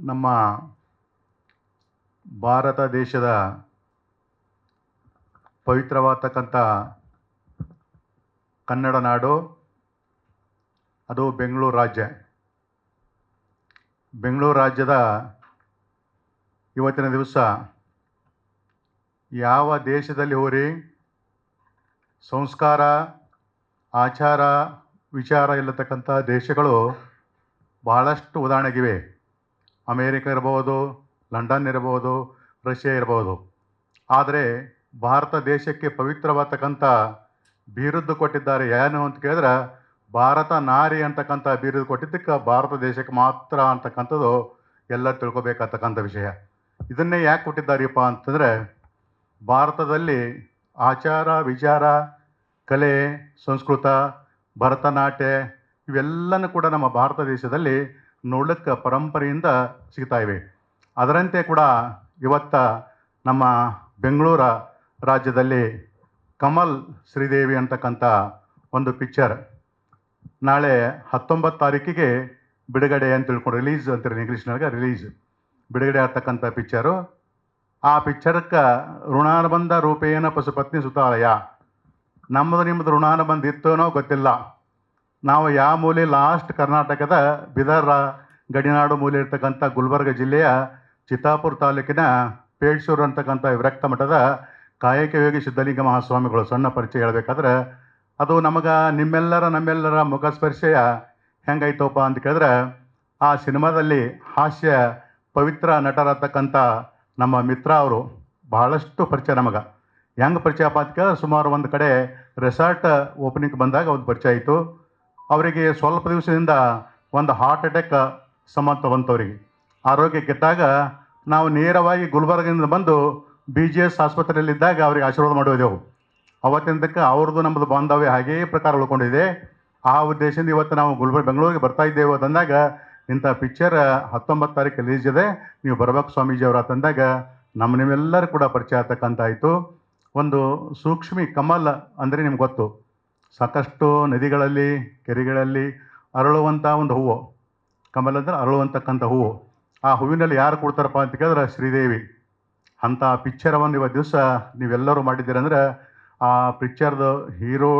ನಮ್ಮ ಭಾರತ ದೇಶದ ಪವಿತ್ರವಾದಕ್ಕಂಥ ಕನ್ನಡ ನಾಡು, ಅದು ಬೆಂಗಳೂರು ರಾಜ್ಯ. ಬೆಂಗಳೂರು ರಾಜ್ಯದ ಇವತ್ತಿನ ದಿವಸ ಯಾವ ದೇಶದಲ್ಲಿ ಹೋರಿ, ಸಂಸ್ಕಾರ, ಆಚಾರ, ವಿಚಾರ ಇಲ್ಲತಕ್ಕಂಥ ದೇಶಗಳು ಬಹಳಷ್ಟು ಉದಾಹರಣೆಗಿವೆ. ಅಮೇರಿಕ ಇರ್ಬೋದು ಲಂಡನ್ ಇರ್ಬೋದು ರಷ್ಯಾ ಇರ್ಬೋದು ಆದರೆ ಭಾರತ ದೇಶಕ್ಕೆ ಪವಿತ್ರವಾಗ್ತಕ್ಕಂಥ ಬಿರುದು ಕೊಟ್ಟಿದ್ದಾರೆ ಏನು ಅಂತ ಕೇಳಿದ್ರೆ ಭಾರತ ನಾರಿ ಅಂತಕ್ಕಂಥ ಬಿರುದು ಕೊಟ್ಟಿದ್ದಕ್ಕೆ ಭಾರತ ದೇಶಕ್ಕೆ ಮಾತ್ರ ಅಂತಕ್ಕಂಥದ್ದು ಎಲ್ಲ ತಿಳ್ಕೊಬೇಕಂತಕ್ಕಂಥ ವಿಷಯ. ಇದನ್ನೇ ಯಾಕೆ ಕೊಟ್ಟಿದ್ದಾರೆಪ್ಪ ಅಂತಂದರೆ ಭಾರತದಲ್ಲಿ ಆಚಾರ, ವಿಚಾರ, ಕಲೆ, ಸಂಸ್ಕೃತ, ಭರತನಾಟ್ಯ ಇವೆಲ್ಲನೂ ಕೂಡ ನಮ್ಮ ಭಾರತ ದೇಶದಲ್ಲಿ ನೋಡ್ಲಿಕ್ಕೆ ಪರಂಪರೆಯಿಂದ ಸಿಗ್ತಾ ಇವೆ. ಅದರಂತೆ ಕೂಡ ಇವತ್ತ ನಮ್ಮ ಬೆಂಗಳೂರ ರಾಜ್ಯದಲ್ಲಿ ಕಮಲ್ ಶ್ರೀದೇವಿ ಅಂತಕ್ಕಂಥ ಒಂದು ಪಿಕ್ಚರ್ ನಾಳೆ ಹತ್ತೊಂಬತ್ತು ತಾರೀಕಿಗೆ ಬಿಡುಗಡೆ ಅಂತ ತಿಳ್ಕೊಂಡು ರಿಲೀಸ್ ಅಂತಾರೆ ಇಂಗ್ಲೀಷ್ನಾಗ ರಿಲೀಸ್ ಬಿಡುಗಡೆ ಆಗ್ತಕ್ಕಂಥ ಪಿಕ್ಚರು ಆ ಪಿಕ್ಚರಕ್ಕೆ ಋಣಾನುಬಂಧ ರೂಪೇಣ ಪಶುಪತ್ನಿ ಸುತಾಲಯ ನಮ್ಮದು ನಿಮ್ಮದು ಋಣಾನುಬಂಧ ಇತ್ತೋನೋ ಗೊತ್ತಿಲ್ಲ. ನಾವು ಯಾವ ಮೂಲೆ ಲಾಸ್ಟ್ ಕರ್ನಾಟಕದ ಬಿದರ್ ಗಡಿನಾಡು ಮೂಲೆ ಇರ್ತಕ್ಕಂಥ ಗುಲ್ಬರ್ಗ ಜಿಲ್ಲೆಯ ಚಿತ್ತಾಪುರ ತಾಲೂಕಿನ ಪೇಡ್ಸೂರು ಅಂತಕ್ಕಂಥ ವಿರಕ್ತ ಮಠದ ಕಾಯಕ ಯೋಗಿ ಸಿದ್ಧಲಿಂಗ ಮಹಾಸ್ವಾಮಿಗಳು ಸಣ್ಣ ಪರಿಚಯ ಹೇಳಬೇಕಾದ್ರೆ, ಅದು ನಮಗೆ ನಿಮ್ಮೆಲ್ಲರ ನಮ್ಮೆಲ್ಲರ ಮುಖ ಸ್ಪರ್ಶೆಯ ಹೆಂಗೈತಪ್ಪ ಅಂತ ಕೇಳಿದ್ರೆ, ಆ ಸಿನಿಮಾದಲ್ಲಿ ಹಾಸ್ಯ ಪವಿತ್ರ ನಟರಾಗ್ತಕ್ಕಂಥ ನಮ್ಮ ಮಿತ್ರ ಅವರು ಬಹಳಷ್ಟು ಪರಿಚಯ ನಮಗೆ. ಹೆಂಗೆ ಪರಿಚಯ ಅಂತ ಕೇಳಿದ್ರೆ ಸುಮಾರು ಒಂದು ಕಡೆ ರೆಸಾರ್ಟ್ ಓಪನಿಂಗ್ ಬಂದಾಗ ಒಂದು ಪರಿಚಯ ಆಯಿತು. ಅವರಿಗೆ ಸ್ವಲ್ಪ ದಿವಸದಿಂದ ಒಂದು ಹಾರ್ಟ್ ಅಟ್ಯಾಕ್ ಸಂಬಂಧ ಬಂತವರಿಗೆ ಆರೋಗ್ಯ ಕೆಟ್ಟಾಗ ನಾವು ನೇರವಾಗಿ ಗುಲ್ಬರ್ಗದಿಂದ ಬಂದು ಬಿ ಜಿ ಎಸ್ ಆಸ್ಪತ್ರೆಯಲ್ಲಿದ್ದಾಗ ಅವರಿಗೆ ಆಶೀರ್ವಾದ ಮಾಡೋದೆವು ಅವತ್ತಿನದಕ್ಕೆ ಅವ್ರದ್ದು ನಮ್ಮದು ಬಾಂಧವ್ಯ ಹಾಗೇ ಪ್ರಕಾರ ಉಳ್ಕೊಂಡಿದೆ. ಆ ಉದ್ದೇಶದಿಂದ ಇವತ್ತು ನಾವು ಗುಲ್ಬರ್ಗ, ಬೆಂಗಳೂರಿಗೆ ಬರ್ತಾ ಇದ್ದೇವೆ ಅಂತಂದಾಗ ಇಂಥ ಪಿಕ್ಚರ್ ಹತ್ತೊಂಬತ್ತು ತಾರೀಕು ರಿಲೀಸ್ ಇದೆ. ನೀವು ಬರಬೇಕು ಸ್ವಾಮೀಜಿ ಅವರ ತಂದಾಗ ನಮ್ಮ ನಿಮ್ಮೆಲ್ಲರೂ ಕೂಡ ಪರಿಚಯ ಆಗ್ತಕ್ಕಂಥ ಆಯಿತು ಒಂದು ಸೂಕ್ಷ್ಮಿ ಕಮಲ್ ಅಂದರೆ ನಿಮ್ಗೆ ಗೊತ್ತು. ಸಾಕಷ್ಟು ನದಿಗಳಲ್ಲಿ, ಕೆರೆಗಳಲ್ಲಿ ಅರಳುವಂಥ ಒಂದು ಹೂವು. ಕಮಲ ಅಂದರೆ ಅರಳುವಂತಕ್ಕಂಥ ಹೂವು. ಆ ಹೂವಿನಲ್ಲಿ ಯಾರು ಕೊಡ್ತಾರಪ್ಪ ಅಂತ ಕೇಳಿದ್ರೆ ಶ್ರೀದೇವಿ. ಅಂಥ ಪಿಕ್ಚರವನ್ನು ಇವತ್ತು ದಿವಸ ನೀವೆಲ್ಲರೂ ಮಾಡಿದ್ದೀರಂದ್ರೆ ಆ ಪಿಕ್ಚರ್ದು ಹೀರೋ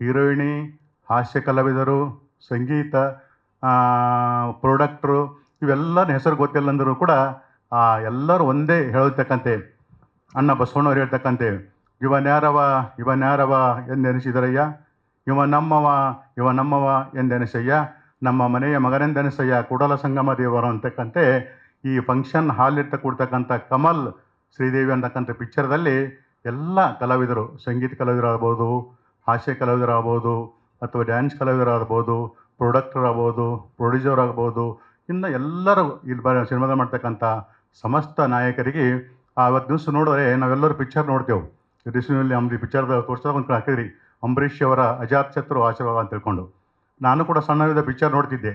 ಹೀರೋಯಿನಿ ಹಾಸ್ಯ ಕಲಾವಿದರು, ಸಂಗೀತ ಪ್ರೊಡಕ್ಟ್ರು, ಇವೆಲ್ಲರ ಹೆಸರು ಗೊತ್ತಿಲ್ಲ ಅಂದರೂ ಕೂಡ ಎಲ್ಲರೂ ಒಂದೇ ಹೇಳತಕ್ಕಂತೆ. ಅಣ್ಣ ಬಸವಣ್ಣವ್ರು ಹೇಳ್ತಕ್ಕಂತೆ. ಇವನ್ಯಾರವ ಇವನ್ಯಾರವ ಎಂದೆನಿಸಿದರಯ್ಯ ಇವ ನಮ್ಮವ ಇವ ನಮ್ಮವ ಎಂದೆನಿಸಯ್ಯ ನಮ್ಮ ಮನೆಯ ಮಗನೆಂದೆನಿಸಯ್ಯ? ಕೂಡಲ ಸಂಗಮ ದೇವರು ಅಂತಕ್ಕಂತೆ ಈ ಫಂಕ್ಷನ್ ಹಾಲಿಟ್ಟು ಕೊಡ್ತಕ್ಕಂಥ ಕಮಲ್ ಶ್ರೀದೇವಿ ಅಂತಕ್ಕಂಥ ಪಿಕ್ಚರ್ದಲ್ಲಿ ಎಲ್ಲ ಕಲಾವಿದರು, ಸಂಗೀತ ಕಲಾವಿದರಾಗ್ಬೋದು, ಹಾಸ್ಯ ಕಲಾವಿದರಾಗ್ಬೋದು, ಅಥವಾ ಡ್ಯಾನ್ಸ್ ಕಲಾವಿದರಾಗ್ಬೋದು ಪ್ರೊಡಕ್ಟರ್ ಆಗ್ಬೋದು ಪ್ರೊಡ್ಯೂಸರ್ ಆಗ್ಬೋದು, ಇನ್ನು ಎಲ್ಲರೂ ಇಲ್ಲಿ ಬ, ಸಿನಿಮಾದಲ್ಲಿ ಮಾಡ್ತಕ್ಕಂಥ ಸಮಸ್ತ ನಾಯಕರಿಗೆ ಆವತ್ತು ದಿವಸ ನೋಡಿದ್ರೆ ನಾವೆಲ್ಲರೂ ಪಿಕ್ಚರ್ ನೋಡ್ತೇವೆ. ರಿಸ್ಯೂನಲ್ಲಿ ನಮ್ಮದು ಪಿಕ್ಚರ್ದ ತೋರಿಸಿದಾಗ ಒಂದು ಹಾಕಿದ್ರಿ. ಅಂಬರೀಷ್ ಅವರ ಅಜಾತ್ ಶತ್ರು ಆಶೀರ್ವಾದ ಅಂತ ತಿಳ್ಕೊಂಡು. ನಾನು ಕೂಡ ಸಣ್ಣವಿದ್ದ ಪಿಕ್ಚರ್ ನೋಡ್ತಿದ್ದೆ.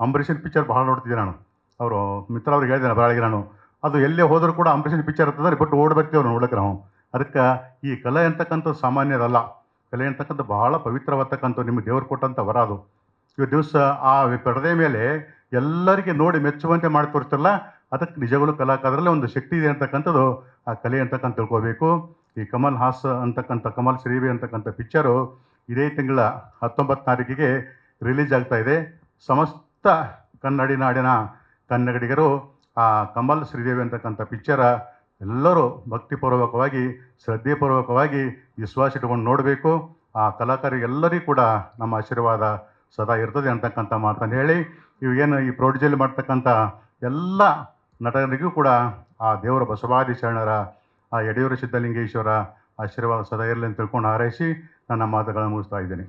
ಅಂಬರೀಷನ್ ಪಿಕ್ಚರ್ ಭಾಳ ನೋಡ್ತಿದ್ದೆ ನಾನು. ಅವರು ಮಿತ್ರ ಅವ್ರಿಗೆ ಹೇಳಿದೆ ಬಾಳಿಗೆ ನಾನು. ಅದು ಎಲ್ಲೇ ಹೋದರೂ ಕೂಡ ಅಂಬರೀಷನ್ ಪಿಕ್ಚರ್ ಇರ್ತದೆ ಬಟ್ ಓಡಬೇಕು ಅವ್ರು ನೋಡಕ್ಕೆ ನಾವು. ಅದಕ್ಕೆ ಈ ಕಲೆ ಅಂತಕ್ಕಂಥದ್ದು ಸಾಮಾನ್ಯದಲ್ಲ. ಕಲೆ ಅಂತಕ್ಕಂಥ ಬಹಳ ಪವಿತ್ರವಾಗ್ತಕ್ಕಂಥ ನಿಮ್ಮ ದೇವರು ಕೊಟ್ಟಂಥ ವರ ಅದು. ಇವತ್ತು ದಿವಸ ಆ ಪರದೆ ಮೇಲೆ ಎಲ್ಲರಿಗೆ ನೋಡಿ ಮೆಚ್ಚುವಂತೆ ಮಾಡಿ ತೋರಿಸ್ತಲ್ಲ ಅದಕ್ಕೆ ನಿಜಗಳು ಕಲಾಕಾರರಲ್ಲಿ ಒಂದು ಶಕ್ತಿ ಇದೆ ಅಂತಕ್ಕಂಥದ್ದು ಆ ಕಲೆ ಅಂತಕ್ಕಂಥ ತಿಳ್ಕೊಬೇಕು. ಈ ಕಮಲ್ ಹಾಸ್ ಅಂತಕ್ಕಂಥ, ಕಮಲ್ ಶ್ರೀವಿ ಅಂತಕ್ಕಂಥ ಪಿಕ್ಚರು ಇದೇ ತಿಂಗಳ ಹತ್ತೊಂಬತ್ತು ತಾರೀಕಿಗೆ ರಿಲೀಸ್ ಆಗ್ತಾ ಇದೆ. ಸಮಸ್ತ ಕನ್ನಡಿ ನಾಡಿನ ಕನ್ನಡಿಗರು, ಆ ಕಮಲ್ ಶ್ರೀದೇವಿ ಅಂತಕ್ಕಂಥ ಪಿಕ್ಚರ ಎಲ್ಲರೂ ಭಕ್ತಿಪೂರ್ವಕವಾಗಿ, ಶ್ರದ್ಧೆಪೂರ್ವಕವಾಗಿ ವಿಶ್ವಾಸ ಇಟ್ಕೊಂಡು ನೋಡಬೇಕು. ಆ ಕಲಾಕಾರರಿಗೆಲ್ಲರಿಗೂ ಕೂಡ ನಮ್ಮ ಆಶೀರ್ವಾದ ಸದಾ ಇರ್ತದೆ ಅಂತಕ್ಕಂಥ ಮಾತನ್ನು ಹೇಳಿ ಇವೇನು ಈ ಪ್ರೌಢಜಲ್ಲಿ ಮಾಡ್ತಕ್ಕಂಥ ಎಲ್ಲ ನಟನಿಗೂ ಕೂಡ ಆ ದೇವರ ಬಸವಾದಿ ಶರಣರ ಆ ಯಡಿಯೂರು ಸಿದ್ಧಲಿಂಗೇಶ್ವರ ಆಶೀರ್ವಾದ ಸದಾ ಇರಲಿ ಅಂತ ತಿಳ್ಕೊಂಡು ಹಾರೈಸಿ ನನ್ನ ಮಾತುಗಳನ್ನು ಮುಗಿಸ್ತಾ ಇದ್ದೇನೆ.